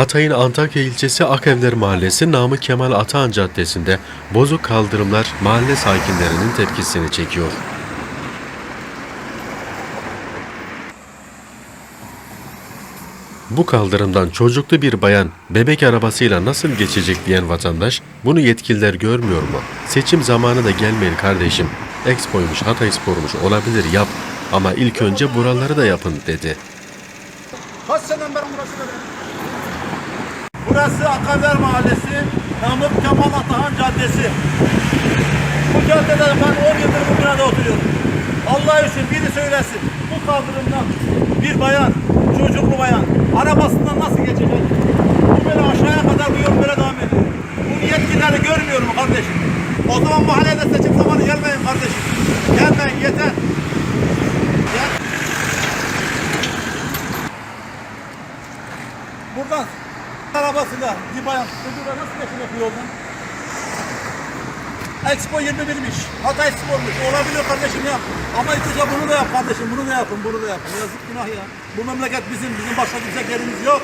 Hatay'ın Antakya ilçesi Akevler Mahallesi Namık Kemal Atahan Caddesi'nde bozuk kaldırımlar mahalle sakinlerinin tepkisini çekiyor. Bu kaldırımdan çocuklu bir bayan bebek arabasıyla nasıl geçecek diyen vatandaş bunu yetkililer görmüyor mu? Seçim zamanı da gelmeyin kardeşim. Expo'ymuş, Hatay Spor'muş olabilir yap ama ilk önce buraları da yapın dedi. Kaç seneden beri burası? Burası Akaver Mahallesi, Namık Kemal Atahan Caddesi. Bu caddede ben 10 yıldır bu binada oturuyorum. Allah için biri söylesin. Bu kaldırımdan bir bayan, çocuklu bayan arabasından nasıl geçecek? Bu böyle aşağıya kadar bu yol böyle devam ediyor. Bunu yetkilileri görmüyor mu kardeşim? O zaman mahallede seçim zamanı gelmeyin kardeşim. Gelmeyin yeter. Gel. Buradan arabasıyla bir bayan çocuğuna nasıl bu yoldan? Expo 21'miş. Hatay spormuş. Olabilir kardeşim yap. Ama işte bunu da yap kardeşim. Bunu da yapın. Bunu da yapın. Yazık günah ya. Bu memleket bizim. Bizim başka gidecek yerimiz yok.